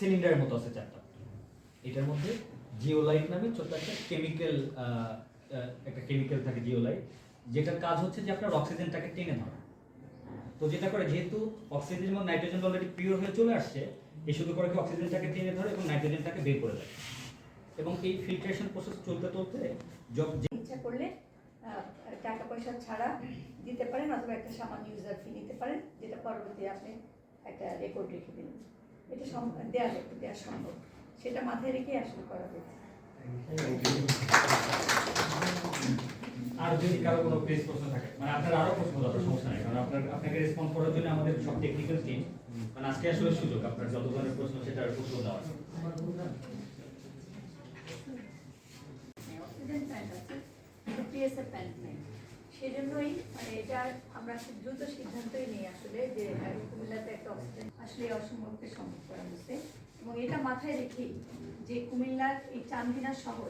সিলিন্ডারের মতো আছে চারটা। এটার মধ্যে জিওলাইট নামে একটা কেমিক্যাল একটা কেমিক্যাল থাকে জিওলাইট। যেটার কাজ হচ্ছে যে আপনার অক্সিজেনটাকে টেনে ধরা। তো যেটা করে, যেহেতু অক্সিজেন এবং নাইট্রোজেন অলরেডি পিওর হয়ে চলে আসছে, এই শুধু করে অক্সিজেনটাকে টেনে ধরে এবং নাইট্রোজেনটাকে বের করে দেয়। এবং এই ফিল্ট্রেশন প্রসেস চলতে চলতে টাকা পয়সা ছাড়া দিতে পারেন অথবা একটা সামান্য ইউজার ফি নিতে পারেন যেটা পরবর্তী আপনি একটা রেকর্ড রেখে দিন এটা দেওয়া যাবে দেওয়া সম্ভব। সেটা মাথায় রেখে আসলে করা হয়েছে। আর যদি কারও কোনো প্রেস প্রশ্ন থাকে মানে আপনার আরও প্রশ্ন দরকার সমস্যা নেই কারণ আপনার আপনাকে রেসপন্ড করার জন্য আমাদের সব টেকনিক্যাল টিম মানে আজকে আসলে সুযোগ আপনার যত ধরনের প্রশ্ন সেটার উত্তর দেওয়ার। আছে। কিন্তু পিএসএ প্যান্ট নেই সেজন্যই মানে এটা আমরা খুব দ্রুত সিদ্ধান্তই নিই আসলে যে কুমিল্লাতে একটা অক্সিজেন আসলে অসম্ভবকে সম্ভব করা হয়েছে। এবং এটা মাথায় রেখেই যে কুমিল্লার এই চান্দিনা শহর